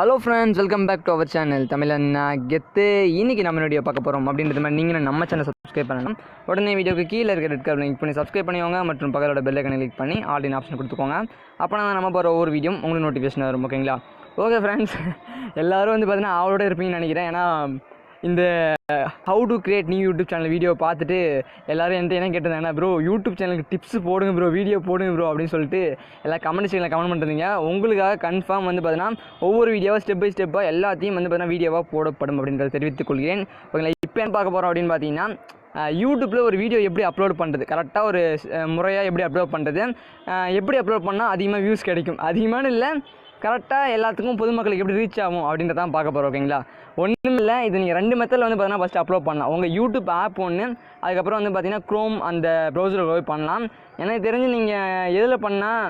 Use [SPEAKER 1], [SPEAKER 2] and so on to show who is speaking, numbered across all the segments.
[SPEAKER 1] Hello friends welcome back to our channel தமிழன்னா நான் கெத்து. இன்றைக்கி நம்ம வீடியோ பார்க்க போகிறோம் அப்படின்றது மாதிரி நீங்களும் நம்ம சேனல் சப்ஸ்கிரைப் பண்ணணும். உடனே வீடியோக்கு கீழே இருக்கிற ரெட் கலர் லிங்க் பண்ணி சப்ஸ்கிரைப் பண்ணிக்கோங்க மற்றும் பக்கத்தோட பெல் ஐக்கனை கிளிக் பண்ணி ஆல்ரெடி ஆப்ஷன் கொடுத்துக்கோங்க. அப்போ நான் நம்ம போகிற ஒவ்வொரு வீடியோ உங்களுக்கு நோட்டிஃபிகேஷன் வரும் ஓகேங்களா ஓகே ஃப்ரெண்ட்ஸ் எல்லோரும் வந்து பார்த்தீங்கன்னா அவளோட இருப்பீங்கன்னு நினைக்கிறேன். ஏன்னா இந்த how to create new YouTube channel video பார்த்துட்டு எல்லாரும் என்கிட்ட என்ன கேட்டிருந்தாங்கன்னா ப்ரோ யூடியூப் சேனலுக்கு டிப்ஸ் போடுங்க ப்ரோ வீடியோ போடுங்க ப்ரோ அப்படின்னு சொல்லிட்டு எல்லாம் கமெண்ட் செக்ஷனில் கமெண்ட் பண்ணுறீங்க உங்களுக்காக கன்ஃபார்ம் வந்து பார்த்தீங்கன்னா ஒவ்வொரு வீடியோவாக ஸ்டெப் பை ஸ்டெப்பாக எல்லாத்தையும் வந்து பார்த்தீங்கன்னா வீடியோவாக போடப்படும் அப்படின்றத தெரிவித்துக் கொள்கிறேன் ஓகேங்களா இப்போ என்ன பார்க்க போகிறோம் அப்படின்னு பார்த்தீங்கன்னா யூடியூப்பில் ஒரு வீடியோ எப்படி அப்லோட் பண்ணுறது கரெக்டாக ஒரு முறையாக எப்படி அப்லோட் பண்ணுறது எப்படி அப்லோட் பண்ணால் அதிகமாக வியூஸ் கிடைக்கும்? அதிகமான இல்லை கரெக்டாக எல்லாத்துக்கும் பொதுமக்களுக்கு எப்படி ரீச் ஆகும் அப்படின்றதான் பார்க்க போகிறோம் ஓகேங்களா? ஒன்றும் இல்லை இது நீங்கள் ரெண்டு மெத்தடில் வந்து பார்த்தீங்கன்னா ஃபஸ்ட்டு அப்லோட் பண்ணலாம். உங்கள் யூடியூப் ஆப் ஒன்று அதுக்கப்புறம் வந்து பார்த்தீங்கன்னா க்ரோம் அந்த ப்ரௌசரில் போய் பண்ணலாம். எனக்கு தெரிஞ்சு நீங்கள் எதில் பண்ணால்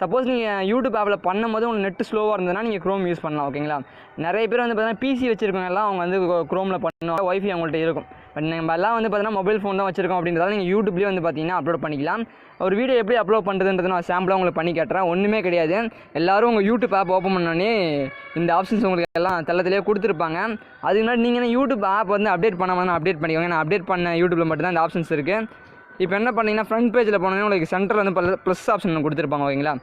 [SPEAKER 1] சப்போஸ் நீங்கள் யூடியூப் ஆப்பில் பண்ணும்போது உங்களுக்கு நெட்டு ஸ்லோவாக இருந்ததுன்னா நீங்கள் க்ரோம் யூஸ் பண்ணலாம் ஓகேங்களா நிறைய பேர் வந்து பார்த்தீங்கன்னா பிசி வச்சுருக்கவங்க எல்லாம் அவங்க வந்து க்ரோமில் பண்ணுவாங்க ஒய்ஃபை அவங்கள்ட்ட இருக்கும். பட் நம்ம எல்லாம் வந்து பார்த்தீங்கன்னா மொபைல் ஃபோன் தான் வச்சிருக்கோம் அப்படின்றதால நீங்கள் யூடியூப்லேயே வந்து பார்த்தீங்கன்னா அப்லோட் பண்ணிக்கலாம். ஒரு வீடியோ எப்படி அப்லோட் பண்ணுறதுன்றது நான் சாம்பிளாக உங்களுக்கு பண்ணி கேட்டுறேன். ஒன்றுமே கிடையாது. எல்லோரும் உங்கள் யூடியூப் ஆப் ஓப்பன் பண்ணோன்னே இந்த ஆப்ஷன்ஸ் உங்களுக்கு எல்லாம் தள்ளத்திலே கொடுத்துருப்பாங்க. அதுக்கு முன்னாடி நீங்கள் யூடியூப் ஆப் வந்து அப்டேட் பண்ணாமல் அப்டேட் பண்ணிக்கோங்க. நான் அப்டேட் பண்ண யூடியூப்பில் மட்டும்தான் இந்த ஆப்ஷன்ஸ் இருக்குது இப்போ என்ன பண்ணீங்கன்னா ஃப்ரண்ட் பேஜில் போனோன்னே உங்களுக்கு சென்டரில் வந்து ப்ளஸ் ஆப்ஷன் கொடுத்துருப்பாங்க ஓகேங்களா?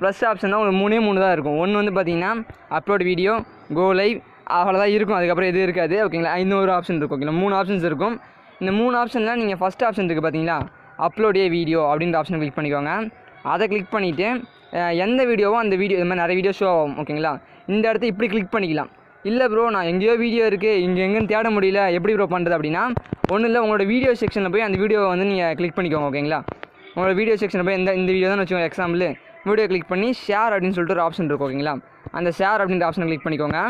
[SPEAKER 1] ப்ளஸ் ஆப்ஷன் தான் உங்களுக்கு மூணே மூணு தான் இருக்கும். ஒன்று வந்து பார்த்தீங்கன்னா அப்லோட் வீடியோ கோ லைவ் அவ்வளோதான் இருக்கும். அதுக்கப்புறம் எதுவும் இருக்காது. ஓகேங்களா இன்னொரு ஆப்ஷன் இருக்கும் ஓகேங்களா மூணு ஆப்ஷன்ஸ் இருக்கும். இந்த மூணு ஆப்ஷனில் நீங்கள் ஃபஸ்ட் ஆப்ஷன் இருக்குது பார்த்தீங்களா அப்லோட் ஏ வீடியோ அப்படின்ற ஆப்ஷனை கிளிக் பண்ணிக்கோங்க. அதை கிளிக் பண்ணிவிட்டு எந்த வீடியோவோ அந்த வீடியோ இது மாதிரி நிறைய வீடியோ ஷோ ஆகும். ஓகேங்களா இந்த இடத்த இப்படி கிளிக் பண்ணிக்கலாம். இல்லை ப்ரோ நான் எங்கேயோ வீடியோ இருக்குது இங்கே எங்கேன்னு தேட முடியல. எப்படி ப்ரோ பண்ணுறது அப்படின்னா ஒன்றும் இல்லை. உங்களோட வீடியோ செக்ஷனில் போய் அந்த வீடியோவை வந்து நீங்கள் கிளிக் பண்ணிக்கோங்க. ஓகேங்களா உங்களோட வீடியோ செக்ஷனில் போய் இந்த இந்த வீடியோ தான் வச்சுக்கோங்க. எக்ஸாம்பிள் வீடியோ கிளிக் பண்ணி ஷேர் அப்படின்னு சொல்லிட்டு ஒரு ஆப்ஷன் இருக்கும் ஓகேங்களா அந்த ஷேர் அப்படின்ற ஆப்ஷனை கிளிக் பண்ணிக்கோங்க.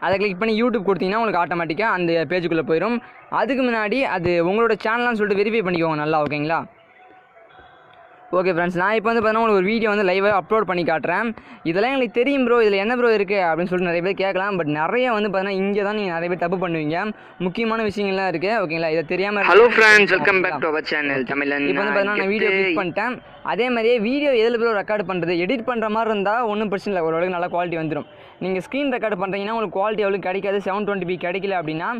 [SPEAKER 1] அதை கிளிக் பண்ணி யூடியூப் கொடுத்தீங்கன்னா உங்களுக்கு ஆட்டோமேட்டிக்காக அந்த பேஜுக்குள்ளே போயிடும் அதுக்கு முன்னாடி அது உங்களோட சேனல்னு சொல்லிட்டு வெரிஃபை பண்ணிக்கோங்க நல்லா ஓகேங்களா ஓகே ஃப்ரெண்ட்ஸ் நான் இப்போ வந்து பார்த்தீங்கன்னா உங்களுக்கு ஒரு வீடியோ வந்து லைவாக அப்லோட் பண்ணி காட்டுறேன். இதெல்லாம் எங்களுக்கு தெரியும் ப்ரோ இதில் என்ன ப்ரோ இருக்குது அப்படின்னு சொல்லிட்டு நிறைய பேர் கேட்கலாம். பட் நிறைய வந்து பார்த்தீங்கன்னா இங்கே தான் நீங்கள் நிறைய பேர் தப்பு பண்ணுவீங்க. முக்கியமான விஷயங்கள்லாம் இருக்குது ஓகேங்களா இதை தெரியாமல்
[SPEAKER 2] hello friends welcome back to our channel Tamilan
[SPEAKER 1] இப்போ வந்து பார்த்தீங்கன்னா நான் வீடியோ கிளிக் பண்ணிட்டேன். அதே மாதிரியே வீடியோ எதில் ப்ரோ ரெக்கார்ட் பண்ணுறது எடிட் பண்ணுற மாதிரி இருந்தால் ஒன்றும் பிரச்சனை இல்லை. ஓரளவுக்கு நல்லா குவாலிட்டி வந்துடும் நீங்கள் ஸ்க்ரீன் ரெக்கார்ட் பண்ணுறீங்கன்னா உங்களுக்கு குவாலிட்டி எவ்வளோ கிடைக்காது. செவன் டுவெண்ட்டி பி கிடைக்கல அப்படின்னா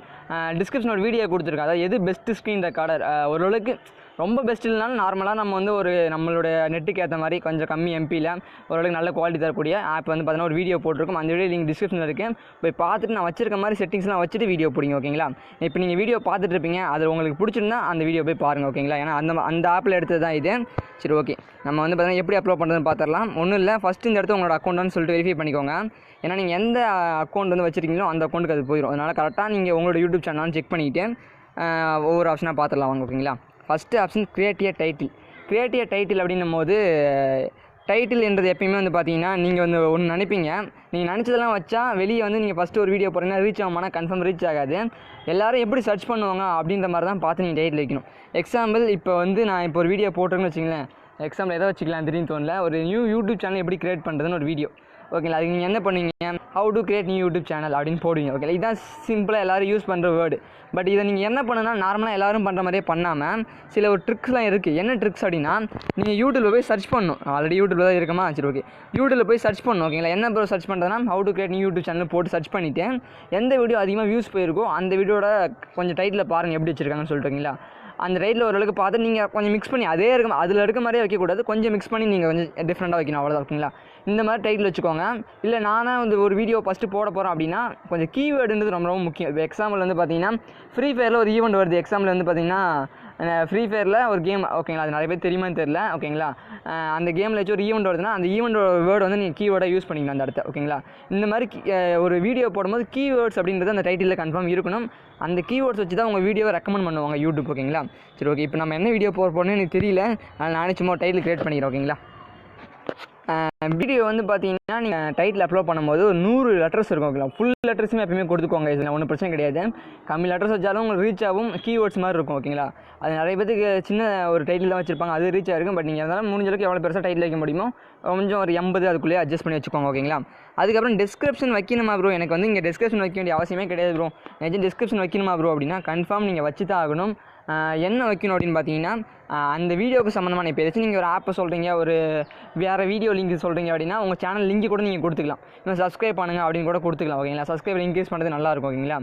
[SPEAKER 1] டிஸ்கிரிப்ஷன் ஒரு வீடியோ கொடுத்துருக்கேன். அதாவது எது பெஸ்ட்டு ஸ்க்ரீன் ரெக்கார்டர் ஓரளவுக்கு ரொம்ப பெஸ்ட் இல்லைனாலும் நார்மலாக நம்ம வந்து ஒரு நம்மளோட நெட்டுக்கு ஏற்ற மாதிரி கொஞ்சம் கம்மி எம்பியில் ஓரளவுக்கு நல்ல குவாலிட்டி தரக்கூடிய ஆப் வந்து பார்த்தீங்கன்னா ஒரு வீடியோ போட்டிருக்கும். அந்த வீடியோ லிங்க் டிஸ்கிரிப்ஷனில் இருக்குது போய் பார்த்துட்டு நான் வச்சிருக்க மாதிரி செட்டிங்ஸ்லாம் வச்சுட்டு வீடியோ பிடிங்க ஓகேங்களா இப்போ நீங்கள் வீடியோ பார்த்துட்டு இருப்பீங்க. அது உங்களுக்கு பிடிச்சிருந்தா அந்த வீடியோ போய் பாருங்கள் ஓகேங்களா ஏன்னா அந்த அந்த ஆப்பில் எடுத்தது தான் இது. சரி ஓகே நம்ம வந்து பார்த்தீங்கன்னா எப்படி அப்லோட் பண்ணுறதுன்னு பார்த்துடலாம் ஒன்றும் இல்லை ஃபஸ்ட்டு இந்த இடத்துல உங்களோட அக்கௌண்ட்னு சொல்லிட்டு வெரிஃபை பண்ணிக்கோங்க. ஏன்னா நீங்கள் எந்த அக்கௌண்ட் வந்து வச்சிருக்கீங்களோ அந்த அக்கௌண்ட்டுக்கு அது போயிடும் அதனால் கரெக்டாக நீங்கள் உங்களோட யூடியூப் சேனல் செக் பண்ணிவிட்டு ஒவ்வொரு ஆப்ஷனாக பார்த்துடலாம் வாங்க ஓகேங்களா first option creative title creative title அப்படின்னும் போது டைட்டில் என்றது எப்பயுமே வந்து பார்த்தீங்கன்னா நீங்கள் வந்து ஒன்று நினைப்பீங்க. நீங்கள் நினச்சதெல்லாம் வச்சா வெளியே வந்து நீங்கள் ஃபஸ்ட்டு ஒரு வீடியோ போகிறீங்கன்னா ரீச் ஆகுமானா கன்ஃபார்ம் ரீச் ஆகாது. எல்லோரும் எப்படி சர்ச் பண்ணுவாங்க அப்படின்ற மாதிரி தான் பார்த்து நீங்கள் டைட்டில் வைக்கணும். எக்ஸாம்பிள் இப்போ வந்து நான் இப்போ ஒரு வீடியோ போட்டிருக்கேன்னு வச்சுங்களேன் எக்ஸாம்பிள் எதை வச்சுக்கலாம் திடீர்னு தோணல. ஒரு நியூ யூடியூப் சேனல் எப்படி க்ரியேட் பண்ணுறதுன்னு ஒரு வீடியோ ஓகேங்களா அது நீங்கள் என்ன பண்ணுவீங்க? How to create new YouTube channel அப்படின்னு போடுவீங்க ஓகே இதுதான் சிம்பிளாக எல்லோரும் யூஸ் பண்ணுற வேர்டு பட் இதை நீங்கள் என்ன பண்ணுன்னா நார்மலாக எல்லோரும் பண்ணுற மாதிரியே பண்ணாமல் சில ஒரு ட்ரிக்ஸ்லாம் இருக்குது என்ன ட்ரிக்ஸ் அப்படின்னா நீங்கள் யூடியூப்பில் போய் சர்ச் பண்ணணும். ஆல்ரெடி யூடியூப்பில் தான் இருக்கமா? சரி ஓகே யூடியூப்பில் போய் சர்ச் பண்ணணும் ஓகேங்களா? என்ன ப்ரோ சர்ச் பண்ணுறதுனா how to create new YouTube channel போட்டு சர்ச் பண்ணிவிட்டு எந்த வீடியோ அதிகமாக வியூஸ் போயிருக்கோ அந்த வீடியோட கொஞ்சம் டைட்டில் பாருங்கள் எப்படி வச்சுருக்காங்கன்னு சொல்லிட்டுங்களா அந்த ரைட்டில் ஓரளவுக்கு பார்த்து நீங்கள் கொஞ்சம் மிக்ஸ் பண்ணி அதே இருக்கும் அதில் இருக்க மாதிரியே வைக்கக்கூடாது. கொஞ்சம் மிக்ஸ் பண்ணி நீங்கள் கொஞ்சம் டிஃப்ரெண்ட்டாக வைக்கணும். அவ்வளோதான் ஓகேங்களா இந்த மாதிரி டைட்டில் வச்சுக்கோங்க. இல்லை நானே வந்து ஒரு வீடியோ ஃபஸ்ட்டு போட போகிறேன் அப்படின்னா கொஞ்சம் கீவேர்டுன்றது ரொம்ப ரொம்ப முக்கியம். இப்போ எக்ஸாம்பிள் வந்து பார்த்தீங்கன்னா ஃப்ரீ ஃபயரில் ஒரு ஈவெண்ட் வருது. எக்ஸாம்பிள் வந்து பார்த்தீங்கன்னா ஃப்ரீ ஃபயரில் ஒரு கேம் ஓகேங்களா அது நிறைய பேர் தெரியுமான்னு தெரில ஓகேங்களா அந்த கேமில் வச்சு ஒரு ஈவெண்ட் வருதுன்னா அந்த ஈவெண்ட்டோட வேர்டு வந்து நீங்கள் கீவேர்டாக யூஸ் பண்ணிக்கலாம் அந்த இடத்த ஓகேங்களா இந்த மாதிரி ஒரு வீடியோ போடும்போது கீவேர்ட்ஸ் அப்படின்றது அந்த டைட்டிலில் கன்ஃபார்ம் இருக்கணும். அந்த கீவேர்ட்ஸ் வச்சு தான் உங்கள் வீடியோவை ரெக்கமெண்ட் பண்ணுவாங்க யூடியூப் ஓகேங்களா சரி ஓகே இப்போ நம்ம என்ன வீடியோ போட போகிறோன்னு எனக்கு தெரியல. அதனால் நானே சும்மா டைட்டில் க்ரியேட் பண்ணிக்கிறேன் ஓகேங்களா வீடியோ வந்து பார்த்தீங்கன்னா நீங்கள் டைட்டில் அப்லோட் பண்ணும்போது ஒரு நூறு லெட்டர்ஸ் இருக்கும் ஓகேங்களா ஃபுல் லெட்டர்ஸுமே எப்பயுமே கொடுத்துக்கோங்க. இதில் ஒன்றும் பிரச்சனை கிடையாது. கம்மி லெட்டர்ஸ் வச்சாலும் உங்களுக்கு ரீச் ஆகும். கீவேர்ட்ஸ் மாதிரி இருக்கும் ஓகேங்களா அது நிறைய பேருக்கு சின்ன ஒரு டைட்டில் தான் வச்சிருப்பாங்க. அது ரீச் ஆகிருக்கும் பட் நீங்கள் இருந்தாலும் முடிஞ்சளவுக்கு எவ்வளோ பெருசாக டைட்டில் வைக்க முடியுமோ கொஞ்சம் ஒரு எண்பது அதுக்குள்ளேயே அட்ஜஸ்ட் பண்ணி வச்சுக்கோங்க ஓகேங்களா அதுக்கப்புறம் டிஸ்கிரிப்ஷன் வைக்கணுமா ப்ரோ எனக்கு வந்து இங்கே டிஸ்கிரிப்ஷன் வைக்க வேண்டிய அவசியமே கிடையாது ப்ரோ நிஜம் டிஸ்கிரிப்ஷன் வைக்கணுமா ப்ரோ அப்படின்னா கன்ஃபார்ம் நீங்கள் வச்சு தான் ஆகணும். என்ன வைக்கணும் அப்படின்னு பார்த்தீங்கன்னா அந்த வீடியோவுக்கு சம்மந்தமான இப்போ ஏதாச்சும் நீங்கள் ஒரு ஆப்பை சொல்கிறீங்க ஒரு வேறு வீடியோ லிங்க் சொல்கிறீங்க அப்படின்னா உங்கள் சேனல் லிங்க் கூட நீங்கள் கொடுத்துக்கலாம். இன்னும் சப்ஸ்கிரைப் பண்ணுங்க அப்படின்னு கூட கொடுத்துக்கலாம் ஓகேங்களா சப்ஸ்கிரைபர் இன்க்ரீஸ் பண்ணுறது நல்லாயிருக்கும் ஓகேங்களா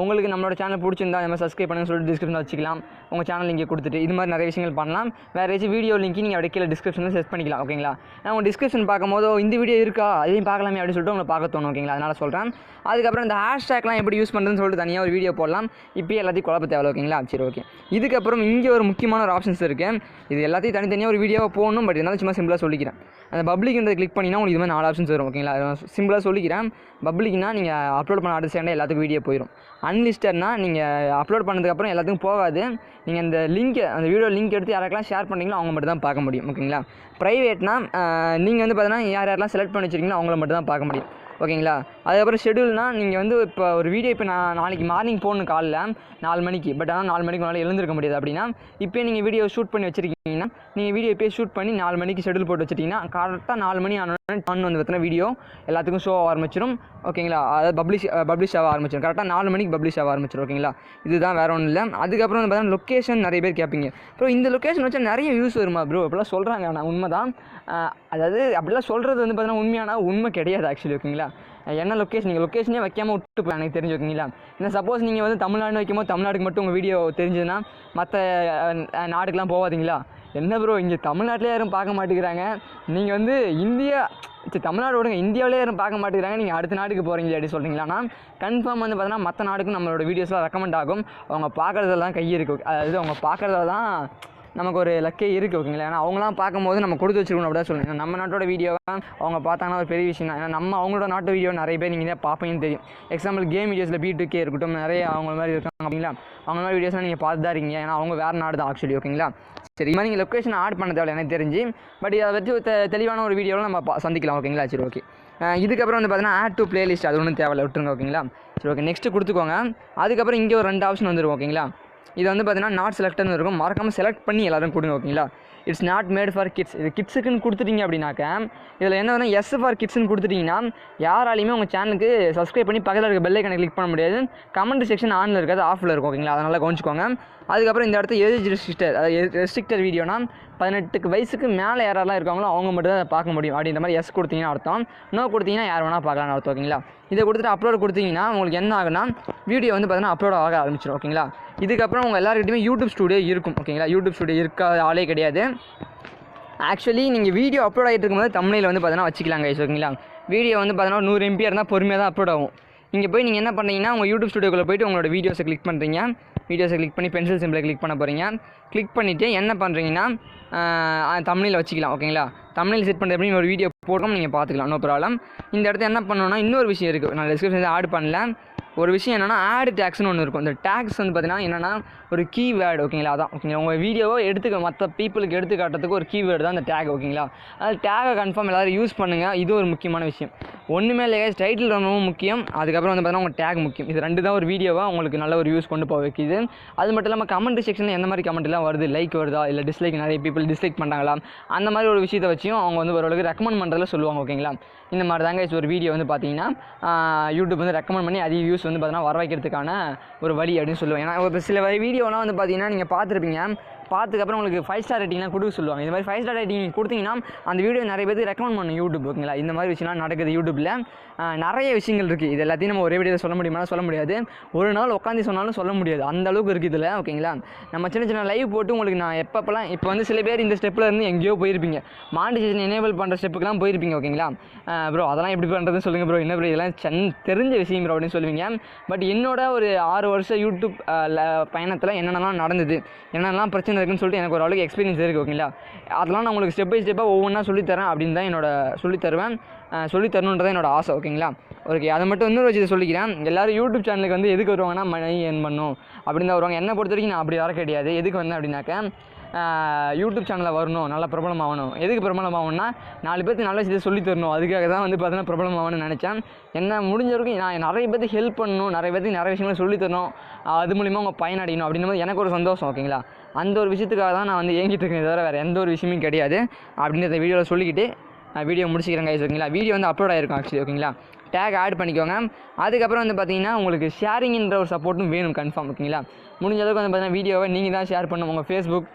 [SPEAKER 1] உங்களுக்கு நம்மளோட சேனல் பிடிச்சிருந்தா இந்த மாதிரி சப்ஸ்கிரைப் பண்ணுங்க சொல்லிட்டு டிஸ்கிரிப்ஷனில் வச்சுக்கலாம். உங்கள் சேனல் லிங்கை கொடுத்துட்டு இது மாதிரி நிறைய விஷயங்கள் பண்ணலாம். வேறு ஏதாச்சும் வீடியோ லிங்க் நீங்கள் அப்படியே கீழே டிஸ்கிரிப்ஷனில் செட் பண்ணிக்கலாம் ஓகேங்களா நான் உங்கள் டிஸ்கிரிப்ஷன் பார்க்கும்போது இந்த வீடியோ இருக்கா? அதையும் பார்க்கலாமே அப்படின்னு சொல்லிட்டு உங்களை பார்க்க தோணும் ஓகேங்களா அதனால் சொல்கிறேன் அதுக்கப்புறம் இந்த ஹேஷ்டேக்லாம் எப்படி யூஸ் பண்ணுறதுன்னு சொல்லிட்டு தனியாக ஒரு வீடியோ போடலாம். இப்போயே எல்லாத்தையும் குழப்ப தேவை ஓகேங்களா சரி ஓகே இதுக்கப்புறம் இங்கே ஒரு முக்கியமான ஒரு ஆப்ஷன்ஸ் இருக்குது இது எல்லாத்தையும் தனித்தனியாக ஒரு வீடியோவாக போடணும் பட் இருந்தாலும் சும்மா சிம்பிளாக சொல்லிக்கிறேன். அந்த பப்ளிக்ன்றதை கிளிக் பண்ணினா உங்களுக்கு இது மாதிரி நாலு ஆப்ஷன்ஸ் வரும் ஓகேங்களா சிம்பிளாக சொல்லிக்கிறேன். பப்ளிக்னா நீங்கள் அப்லோட் பண்ண ஆர்டர் சேர்ந்தால் எல்லாத்துக்கும் வீடியோ போயிடும் அன்லிஸ்டட்னா நீங்கள் அப்லோட் பண்ணதுக்கப்புறம் எல்லாத்துக்கும் போகாது. நீங்கள் அந்த லிங்க் அந்த வீடியோ லிங்க் எடுத்து யாருக்கெல்லாம் ஷேர் பண்ணீங்களோ அவங்க மட்டும் தான் பார்க்க முடியும் ஓகேங்களா ப்ரைவேட்னா நீங்கள் வந்து பார்த்தீங்கன்னா யார் யாரெல்லாம் செலக்ட் பண்ணி வச்சிருக்கீங்களோ அவங்கள மட்டும் தான் பார்க்க முடியும் ஓகேங்களா அதுக்கப்புறம் ஷெடியூல்னால் நீங்கள் வந்து இப்போ ஒரு வீடியோ இப்போ நான் நாளைக்கு மார்னிங் போகணும் காலைல நாலு மணிக்கு. பட் ஆனால் நாலு மணிக்கு உங்களால் எழுந்திருக்க முடியாது. அப்படின்னா இப்போ நீங்கள் வீடியோ ஷூட் பண்ணி வச்சிருக்கீங்கன்னா நீங்கள் வீடியோ இப்போயே ஷூட் பண்ணி நாலு மணிக்கு ஷெடியூல் போட்டு வச்சுட்டிங்கன்னா கரெக்டாக நாலு மணி ஆனால் டான் வந்து பார்த்தீங்கன்னா வீடியோ எல்லாத்துக்கும் ஷோ ஆரம்பிச்சிடும் ஓகேங்களா அதாவது பப்ளிஷ் பப்ளிஷ் ஆக ஆரம்பிச்சிடும் கரெக்டாக நாலு மணிக்கு பப்ளிஷ் ஆக ஆரம்பிச்சிடும் ஓகேங்களா இதுதான் வேறு ஒன்றும் இல்லை. அதுக்கப்புறம் வந்து பார்த்தீங்கன்னா லொக்கேஷன் நிறைய பேர் கேட்பீங்க ப்ரோ இந்த லொக்கேஷன் வச்சால் நிறைய வியூஸ் வருமா ப்ரோ அப்படிலாம் சொல்கிறாங்க ஆனால் உண்மை தான் அதாவது அப்படிலாம் சொல்கிறது வந்து பார்த்தீங்கன்னா உண்மையான உண்மை கிடையாது ஆக்சுவலி ஓகேங்களா என்ன லொக்கேஷன் நீங்கள் லொக்கேஷனே வைக்காமல் விட்டு போய் எனக்கு தெரிஞ்சு. வைக்கீங்களா இல்லை சப்போஸ் நீங்கள் வந்து தமிழ்நாடு வைக்கும்போது தமிழ்நாடுக்கு மட்டும் உங்கள் வீடியோ தெரிஞ்சதுன்னா மற்ற நாடுக்கெலாம் போகாதீங்களா? என்ன ப்ரோ இங்கே தமிழ்நாட்டிலே யாரும் பார்க்க மாட்டேங்கிறாங்க. நீங்கள் வந்து இந்தியா சரி தமிழ்நாடு விடுங்க இந்தியாவிலே யாரும் பார்க்க மாட்டேங்கிறாங்க. நீங்கள் அடுத்த நாட்டுக்கு போகிறீங்க அப்படி சொல்கிறீங்களான்னா கன்ஃபார்ம் வந்து பார்த்தீங்கன்னா மற்ற நாடுக்கும் நம்மளோட வீடியோஸ்லாம் ரெக்கமெண்ட் ஆகும். அவங்க பார்க்குறதெல்லாம் கை இருக்குது அதாவது அவங்க பார்க்குறதுல தான் நமக்கு ஒரு லக்கே இருக்குது ஓகேங்களா ஏன்னா அவங்களாம் பார்க்கும்போது நம்ம கொடுத்து வச்சிருக்கணும் அப்படி தான் சொல்லுங்கள் நம்ம நாட்டோட வீடியோவை அவங்க பார்த்தாங்கன்னா ஒரு பெரிய விஷயம் தான் ஏன்னா நம்ம அவங்களோட நாட்டு வீடியோ நிறைய பேர் நீங்கள் தான் பார்ப்பீங்கன்னு தெரியும். எக்ஸாம்பிள் கேம் வீடியோஸில் பி டூ கே இருக்கட்டும் நிறைய அவங்க மாதிரி இருக்காங்க அப்படிங்களா அவங்க மாதிரி வீடியோஸ்லாம் நீங்கள் பார்த்து தான் இருக்கீங்க. ஏன்னா அவங்க வேறு நாடு தான் ஆக்சுவலி ஓகேங்களா சரி இது மாதிரி நீங்கள் லொக்கேஷன் ஆட் பண்ண தேவை எனக்கு தெரிஞ்சு. பட் அதை வச்சு தெ- தெளிவான ஒரு வீடியோவில் நம்ம சந்திக்கலாம் ஓகேங்களா சரி ஓகே இதுக்கப்புறம் வந்து பார்த்தீங்கன்னா ஆட் டு பிளேலிஸ்ட் அது ஒன்றும் தேவையில்ல விட்டுருங்க ஓகேங்களா சரி ஓகே நெக்ஸ்ட்டு கொடுத்துக்கோங்க. அதுக்கப்புறம் இங்கே ஒரு ரெண்டு ஆப்ஷன் வந்துடும் ஓகேங்களா இது வந்து பார்த்தீங்கன்னா நாட் செலக்டர்னு இருக்கும். மறக்காமல் செலக்ட் பண்ணி எல்லோரும் கொடுங்க ஓகேங்களா it's not made for kids இது கிட்ஸுக்குன்னு கொடுத்துட்டீங்க அப்படின்னாக்க இதில் என்ன வந்து எஸ் ஃபார் கிட்ஸ்னு கொடுத்துட்டிங்கன்னா யாராலையுமே உங்கள் சேனலுக்கு சப்ஸ்கிரைப் பண்ணி பக்கத்தில் இருக்க பெல்லைக்கனை கிளிக் பண்ண முடியாது. கமெண்ட் செக்ஷன் ஆனில் இருக்காது ஆஃபில் இருக்கும் ஓகேங்களா அதனால் கவனிச்சிக்கோங்க. அதுக்கப்புறம் இந்த இடத்துல ஏஜ் ரெஸ்ட்ரிக்டர் அதாவது ரெஸ்ட்ரிக்டர் வீடியோனா பதினெட்டுக்கு வயசுக்கு மேலே யாரெல்லாம் இருக்காங்களோ அவங்க மட்டும் தான் அதை பார்க்க முடியும். அப்படின்ற மாதிரி எஸ் கொடுத்தீங்கன்னா அர்த்தம். நோ கொடுத்தீங்கன்னா யார் வேணால் பார்க்கலாம்னு அர்த்தம் ஓகேங்களா இதை கொடுத்துட்டு அப்லோட் கொடுத்தீங்கன்னா உங்களுக்கு என்ன ஆகுனா வீடியோ வந்து பார்த்தீங்கன்னா அப்லோட் ஆக ஆரம்பிச்சிடும் ஓகேங்களா இதுக்கப்புறம் உங்கள் எல்லாருக்கிட்டையுமே யூடியூப் ஸ்டூடியோ இருக்கும் ஓகேங்களா யூடியூப் ஸ்டூடியோ இருக்காத ஆளே கிடையாது. ஆக்சுவலி நீங்கள் வீடியோ அப்லோட் ஆகிட்டு இருக்கும்போது தமிழில் வந்து பார்த்தீங்கன்னா வச்சுக்கலாம் கைஸ் ஓகேங்களா வீடியோ வந்து பார்த்தீங்கன்னா நூறு எம்பி இருந்தால் பொறுமையாக தான் அப்லோட் ஆகும். இங்கே போய் நீங்கள் என்ன பண்ணுறீங்கன்னா உங்கள் யூடியூப் ஸ்டுடியோக்குள்ளே போய்ட்டு உங்களோட வீடியோஸை கிளிக் பண்ணுறீங்க வீடியோஸை கிளிக் பண்ணி பென்சில் சிம்பிளை கிளிக் பண்ண போகிறீங்க கிளிக் பண்ணிவிட்டு என்ன பண்ணுறீங்கன்னா தமிழில் வச்சுக்கலாம் ஓகேங்களா தமிழில் செட் பண்ணுறது எப்படி? ஒரு வீடியோ போடுறோம் நீங்கள் பார்த்துக்கலாம் நோ ப்ராப்ளம் இந்த இடத்துல என்ன பண்ணணும்னா இன்னொரு விஷயம் இருக்குது நான் டிஸ்கிரிப்ஷனில் ஆட் பண்ணல. ஒரு விஷயம் என்னென்னா ஆட் டேக்ஸ்னு ஒன்று இருக்கும். இந்த டேக்ஸ் வந்து பார்த்தீங்கன்னா என்னென்னா ஒரு கீவேர்டு ஓகேங்களா அதான் ஓகேங்களா உங்கள் வீடியோவை எடுத்துக்க மற்ற பீப்புளுக்கு எடுத்து காட்டுறதுக்கு ஒரு கீவேர்டு தான் அந்த டேக் ஓகேங்களா அது டேகை கன்ஃபார்ம் எல்லோரும் யூஸ் பண்ணுங்கள் இது ஒரு முக்கியமான விஷயம். ஒன்றுமே இல்லையா டைட்டில் ரொம்பவும் முக்கியம். அதுக்கப்புறம் வந்து பார்த்தீங்கன்னா உங்கள் டேக் முக்கியம். இது ரெண்டு தான் ஒரு வீடியோவாக உங்களுக்கு நல்ல ஒரு யூஸ் கொண்டு போக வைக்கிது. அது மட்டும் இல்லாமல் கமெண்ட் செக்ஷனில் எந்த மாதிரி கமெண்ட்லாம் வருது? லைக் வருதா? இல்லை டிஸ்லைக் நிறைய பீப்புள் டிஸ்லைக் பண்ணுறாங்களா அந்த மாதிரி ஒரு விஷயத்தை வச்சும் அவங்க வந்து ஓரளவுக்கு ரெக்கமெண்ட் பண்ணுறதுல சொல்லுவாங்க ஓகேங்களா இந்த மாதிரி தாங்க ஒரு வீடியோ வந்து பார்த்தீங்கன்னா யூடியூப் வந்து ரெக்கமெண்ட் பண்ணி அதிக யூஸ் வியூஸ் வந்து பார்த்தீங்கன்னா வர வைக்கிறதுக்கான ஒரு வழி அப்படின்னு சொல்லுவேன். ஏன்னா இப்போ சில வீடியோலாம் வந்து பார்த்தீங்கன்னா நீங்கள் பார்த்துருப்பீங்க. பார்த்துக்கப்புறம் உங்களுக்கு ஃபைவ் ஸ்டார் ரேட்டிங்லாம் கொடுக்க சொல்லுவாங்க. இந்த மாதிரி ஃபைவ் ஸ்டார் ரேட்டிங் கொடுத்தீங்கன்னா அந்த வீடியோ நிறைய பேருக்கு ரெக்கமெண்ட் பண்ணும் யூடியூப் ஓகேங்களா? இந்த மாதிரி விஷயம்லாம் நடக்குது யூடியூப்பில் நிறைய விஷயங்கள் இருக்குது இது எல்லாத்தையும் நம்ம ஒரே வீடியோவில் சொல்ல முடியுமா? சொல்ல முடியாது. ஒரு நாள் உட்காந்து சொன்னாலும் சொல்ல முடியாது. அந்த அளவுக்கு இருக்குது இதில் ஓகேங்களா? நம்ம சின்ன சின்ன லைவ் போட்டு உங்களுக்கு நான் எப்பப்பெல்லாம் இப்போ வந்து சில பேர் இந்த ஸ்டெப்பில் இருந்து எங்கேயோ போயிருப்பீங்க. மாண்டிசேஷன் எனேபிள் பண்ணுற ஸ்டெப்புக்குலாம் போயிருப்பீங்க ஓகேங்களா? ப்ரோ அதெல்லாம் எப்படி பண்ணுறதுன்னு சொல்லுங்கள் ப்ரோ என்ன ப்ரோ இதெல்லாம் சென் தெரிஞ்ச விஷயம் ப்ரோ அப்படின்னு சொல்லுவீங்க. பட் என்னோட ஒரு ஆறு வருஷம் யூடியூப் பயணத்தில் என்னென்னலாம் நடந்தது என்னென்னலாம் பிரச்சனை இருக்குன்னு சொல்லிட்டு எனக்கு ஒரு அளவுக்கு எக்ஸ்பீரியன்ஸ் இருக்குது ஓகேங்களா அதெல்லாம் நான் உங்களுக்கு ஸ்டெப் பை ஸ்டெப்பாக ஒவ்வொன்றா சொல்லித்தரேன் அப்படின்னு தான் என்னோட சொல்லித் தருவேன். சொல்லித் தரணுன்றதான் என்னோட ஆசை ஓகேங்களா ஓகே அதை மட்டும் இன்னொரு வச்சு சொல்லிக்கிறேன். எல்லோரும் யூடியூப் சேனலுக்கு வந்து எதுக்கு வருவாங்கன்னா மணி ஏர்ன் பண்ணும் அப்படின்னு தான் வருவாங்க. என்னை பொறுத்த வரைக்கும் நான் அப்படி வர கிடையாது. எதுக்கு வந்தேன் அப்படின்னாக்க யூடியூப் சேனலில் வரணும் நல்லா பிரபலம் ஆகணும். எதுக்கு பிரபலம் ஆகணும்னா நாலு பேருக்கு நல்ல விஷயத்தை சொல்லித் தரணும். அதுக்காக தான் வந்து பார்த்தீங்கன்னா பிரபலம் ஆகணும்னு நினச்சேன். என்ன முடிஞ்ச வரைக்கும் நான் நிறைய பேருக்கு ஹெல்ப் பண்ணணும் நிறைய பேருக்கு நிறைய விஷயங்களை சொல்லித் தரணும். அது மூலிமா அவங்க பயனடையணும் அப்படின்னும் போது எனக்கு ஒரு சந்தோஷம் ஓகேங்களா அந்த ஒரு விஷயத்துக்காக தான் நான் வந்து ஏங்கிட்டு இருக்கேன் தவிர வேறு எந்த ஒரு விஷயமும் கிடையாது. அப்படின்றத வீடியோவில் சொல்லிக்கிட்டு நான் வீடியோ முடிச்சுக்கிறேன் கைஸ் ஓகேங்களா வீடியோ வந்து அப்லோட் ஆயிருக்கும் ஆக்சுவலி ஓகேங்களா டேக் ஆட் பண்ணிக்கோங்க. அதுக்கப்புறம் வந்து பார்த்தீங்கன்னா உங்களுக்கு ஷேரிங்ன்ற ஒரு சப்போர்ட்டும் வேணும் கன்ஃபார்ம் ஓகேங்களா முடிஞ்ச அளவுக்கு வந்து பார்த்தீங்கன்னா வீடியோவை நீங்கள் தான் ஷேர் பண்ணணும். உங்கள் ஃபேஸ்புக்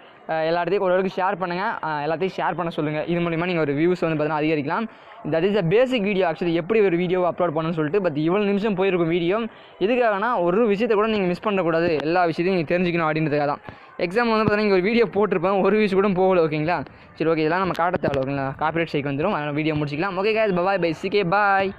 [SPEAKER 1] எல்லாத்தையும் ஓரளவுக்கு ஷேர் பண்ணுங்கள் எல்லாத்தையும் ஷேர் பண்ண சொல்லுங்கள் இது மூலிமா நீங்கள் ஒரு வியூஸ் வந்து பார்த்தீங்கன்னா அதிகரிக்கலாம். That is a basic video actually எப்படி ஒரு வீடியோ அப்லோட் பண்ணணும்னு சொல்லிட்டு பட் இவ்வளோ நிமிஷம் போயிருக்கும் வீடியோ. எதுக்காகனா ஒரு விஷயத்தை கூட நீங்கள் மிஸ் பண்ணக்கூடாது. எல்லா விஷயத்தையும் நீங்கள் தெரிஞ்சுக்கணும் அப்படின்றதுக்காக தான் எக்ஸாம் வந்து பார்த்தீங்கன்னா இங்கே ஒரு வீடியோ போட்டிருப்பேன். ஒரு விஷயம் கூட போகல ஓகேங்களா சரி ஓகே இதெல்லாம் நம்ம காட்ட தேவை ஓகேங்களா காப்பிரைட் ஸ்ட்ரைக் வந்துடும் அதனால் வீடியோ முடிச்சிக்கலாம். ஓகே கேஸ் பாய் பை சிகே பாய்